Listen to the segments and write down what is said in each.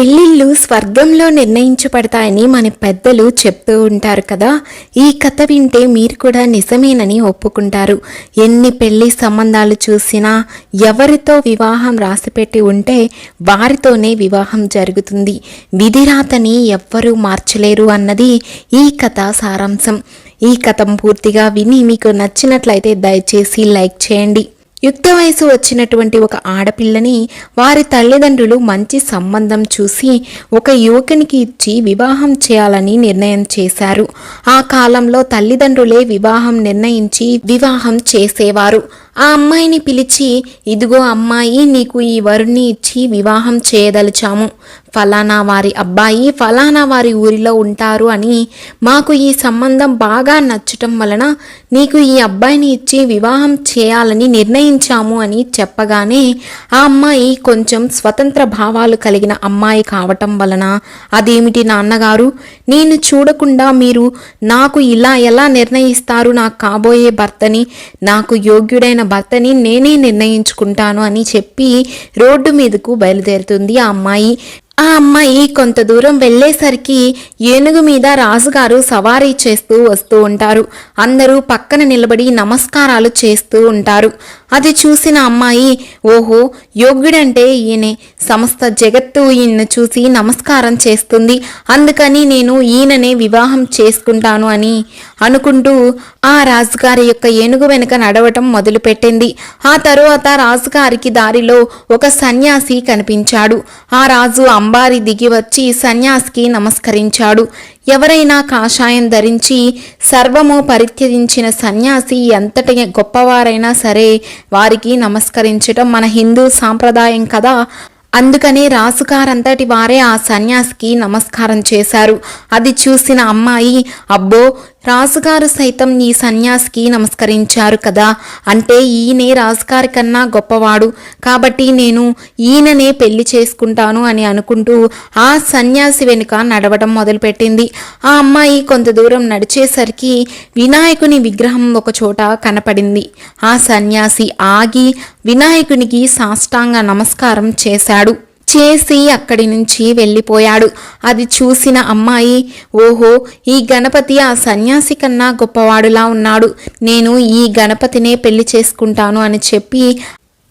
పెళ్ళిళ్ళు స్వర్గంలో నిర్ణయించబడతాయని మన పెద్దలు చెప్తూ ఉంటారు కదా. ఈ కథ వింటే మీరు కూడా నిజమేనని ఒప్పుకుంటారు. ఎన్ని పెళ్ళి సంబంధాలు చూసినా ఎవరితో వివాహం రాసిపెట్టి ఉంటే వారితోనే వివాహం జరుగుతుంది. విధిరాతని ఎవ్వరూ మార్చలేరు అన్నది ఈ కథ సారాంశం. ఈ కథం పూర్తిగా విని మీకు నచ్చినట్లయితే దయచేసి లైక్ చేయండి. యుక్త వయసు వచ్చినటువంటి ఒక ఆడపిల్లని వారి తల్లిదండ్రులు మంచి సంబంధం చూసి ఒక యువకునికి ఇచ్చి వివాహం చేయాలని నిర్ణయం చేశారు. ఆ కాలంలో తల్లిదండ్రులే వివాహం నిర్ణయించి వివాహం చేసేవారు. ఆ అమ్మాయిని పిలిచి ఇదిగో అమ్మాయి నీకు ఈ వరుణ్ణి ఇచ్చి వివాహం చేయదలిచాము. ఫలానా వారి అబ్బాయి ఫలానా వారి ఊరిలో ఉంటారు అని మాకు ఈ సంబంధం బాగా నచ్చటం వలన నీకు ఈ అబ్బాయిని ఇచ్చి వివాహం చేయాలని నిర్ణయించాము అని చెప్పగానే ఆ అమ్మాయి కొంచెం స్వతంత్ర భావాలు కలిగిన అమ్మాయి కావటం వలన అదేమిటి నాన్నగారు? నేను చూడకుండా మీరు నాకు ఇలా ఎలా నిర్ణయిస్తారు నాకు కాబోయే భర్తని? నాకు యోగ్యుడైన భర్తని నేనే నిర్ణయించుకుంటాను అని చెప్పి రోడ్డు మీదకు బయలుదేరుతుంది ఆ అమ్మాయి. ఆ అమ్మాయి కొంత దూరం వెళ్ళేసరికి ఏనుగు మీద రాజుగారు సవారీ చేస్తూ వస్తూ ఉంటారు. అందరూ పక్కన నిలబడి నమస్కారాలు చేస్తూ ఉంటారు. అది చూసిన అమ్మాయి ఓహో యోగ్యుడంటే ఈయనే. సమస్త జగత్తు ఈయన చూసి నమస్కారం చేస్తుంది. అందుకని నేను ఈయననే వివాహం చేసుకుంటాను అని అనుకుంటూ ఆ రాజుగారి యొక్క ఏనుగు వెనుక నడవటం మొదలుపెట్టింది. ఆ తరువాత రాజుగారికి దారిలో ఒక సన్యాసి కనిపించాడు. ఆ రాజు అంబారి దిగి వచ్చి సన్యాసికి నమస్కరించాడు. ఎవరైనా కాషాయం ధరించి సర్వము పరిత్యజించిన సన్యాసి ఎంతటి గొప్పవారైనా సరే వారికి నమస్కరించటం మన హిందూ సాంప్రదాయం కదా. అందుకనే రాసుకారంతటి వారే ఆ సన్యాసికి నమస్కారం చేశారు. అది చూసిన అమ్మాయి అబ్బో రాజుగారు సైతం ఈ సన్యాసికి నమస్కరించారు కదా. అంటే ఈయనే రాజుగారి కన్నా గొప్పవాడు. కాబట్టి నేను ఈయననే పెళ్ళి చేసుకుంటాను అని అనుకుంటూ ఆ సన్యాసి వెనుక నడవడం మొదలుపెట్టింది. ఆ అమ్మాయి కొంత దూరం నడిచేసరికి వినాయకుని విగ్రహం ఒకచోట కనపడింది. ఆ సన్యాసి ఆగి వినాయకునికి సాష్టాంగ నమస్కారం చేశాడు. చేసి అక్కడి నుంచి వెళ్ళిపోయాడు. అది చూసిన అమ్మాయి ఓహో ఈ గణపతి ఆ సన్యాసి కన్నా గొప్పవాడులా ఉన్నాడు. నేను ఈ గణపతినే పెళ్ళి చేసుకుంటాను అని చెప్పి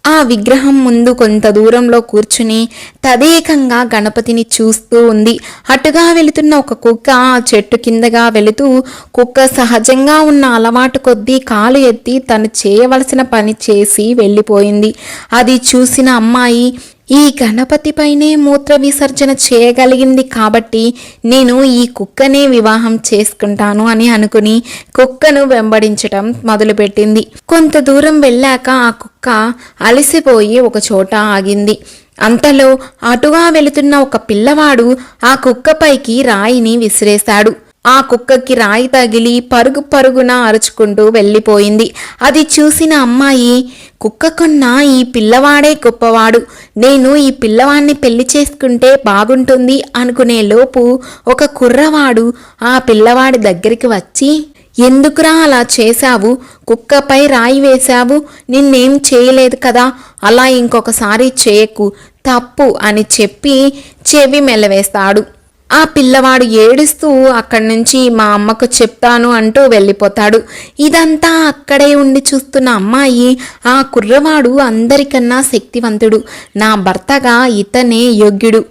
ఆ విగ్రహం ముందు కొంత దూరంలో కూర్చుని తదేకంగా గణపతిని చూస్తూ ఉంది. అటుగా వెళుతున్న ఒక కుక్క ఆ చెట్టు కిందగా వెళుతూ కుక్క సహజంగా ఉన్న అలవాటు కొద్దీ కాలు ఎత్తి తను చేయవలసిన పని చేసి వెళ్ళిపోయింది. అది చూసిన అమ్మాయి ఈ గణపతిపైనే మూత్ర విసర్జన చేయగలిగింది కాబట్టి నేను ఈ కుక్కనే వివాహం చేసుకుంటాను అని అనుకుని కుక్కను వెంబడించటం మొదలుపెట్టింది. కొంత దూరం వెళ్ళాక ఆ కుక్క అలసిపోయి ఒక చోట ఆగింది. అంతలో అటుగా వెళుతున్న ఒక పిల్లవాడు ఆ కుక్కపైకి రాయిని విసిరేశాడు. ఆ కుక్కకి రాయి తగిలి పరుగు పరుగున అరుచుకుంటూ వెళ్ళిపోయింది. అది చూసిన అమ్మాయి కుక్క కొన్నా ఈ పిల్లవాడే గొప్పవాడు. నేను ఈ పిల్లవాడిని పెళ్ళి చేసుకుంటే బాగుంటుంది అనుకునే లోపు ఒక కుర్రవాడు ఆ పిల్లవాడి దగ్గరికి వచ్చి ఎందుకురా అలా చేశావు? కుక్కపై రాయి వేశావు. నిన్నేం చేయలేదు కదా. అలా ఇంకొకసారి చేయకు. తప్పు అని చెప్పి చెవి మెలవేస్తాడు. ఆ పిల్లవాడు ఏడుస్తూ అక్కడి నుంచి మా అమ్మకు చెప్తాను అంటూ వెళ్ళిపోతాడు. ఇదంతా అక్కడే ఉండి చూస్తున్న అమ్మాయి ఆ కుర్రవాడు అందరికన్నా శక్తివంతుడు. నా భర్తగా ఇతనే యోగ్యుడు.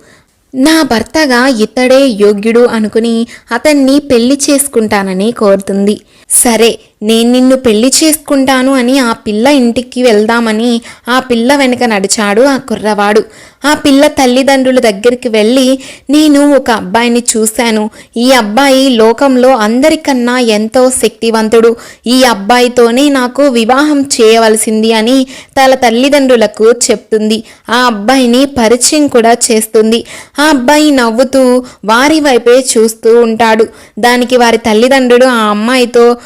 నా భర్తగా ఇతడే యోగ్యుడు అనుకుని అతన్ని పెళ్ళి చేసుకుంటానని కోరుతుంది. సరే నేను నిన్ను పెళ్ళి చేసుకుంటాను అని ఆ పిల్ల ఇంటికి వెళ్దామని ఆ పిల్ల వెనుక నడిచాడు ఆ కుర్రవాడు. ఆ పిల్ల తల్లిదండ్రుల దగ్గరికి వెళ్ళి నేను ఒక అబ్బాయిని చూశాను. ఈ అబ్బాయి లోకంలో అందరికన్నా ఎంతో శక్తివంతుడు. ఈ అబ్బాయితోనే నాకు వివాహం చేయవలసింది అని తన తల్లిదండ్రులకు చెప్తుంది. ఆ అబ్బాయిని పరిచయం కూడా చేస్తుంది. ఆ అబ్బాయి నవ్వుతూ వారి వైపే చూస్తూ ఉంటాడు. దానికి వారి తల్లిదండ్రులు ఆ అమ్మాయితో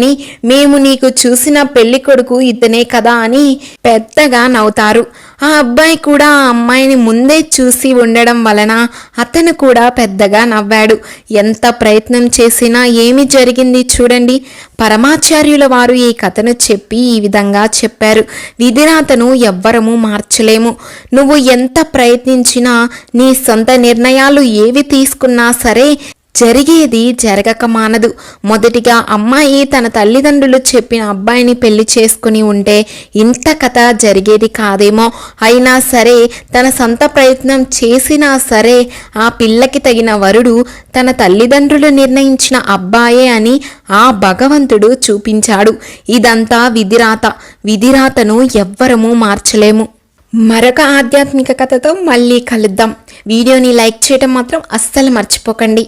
విని మేము నీకు చూసిన పెళ్ళి కొడుకు ఇతనే కదా అని పెద్దగా నవ్వుతారు. ఆ అబ్బాయి కూడా ఆ అమ్మాయిని ముందే చూసి ఉండడం వలన అతను కూడా పెద్దగా నవ్వాడు. ఎంత ప్రయత్నం చేసినా ఏమి జరిగింది చూడండి. పరమాచార్యుల వారు ఈ కథను చెప్పి ఈ విధంగా చెప్పారు. విధిరాతను ఎవ్వరము మార్చలేము. నువ్వు ఎంత ప్రయత్నించినా నీ సొంత నిర్ణయాలు ఏవి తీసుకున్నా సరే జరిగేది జరగక మానదు. మొదటిగా అమ్మాయి తన తల్లిదండ్రులు చెప్పిన అబ్బాయిని పెళ్ళి చేసుకుని ఉంటే ఇంత కథ జరిగేది కాదేమో. అయినా సరే తన సొంత ప్రయత్నం చేసినా సరే ఆ పిల్లకి తగిన వరుడు తన తల్లిదండ్రులు నిర్ణయించిన అబ్బాయే అని ఆ భగవంతుడు చూపించాడు. ఇదంతా విధిరాత. విధిరాతను ఎవ్వరము మార్చలేము. మరొక ఆధ్యాత్మిక కథతో మళ్ళీ కలుద్దాం. వీడియోని లైక్ చేయటం మాత్రం అస్సలు మర్చిపోకండి.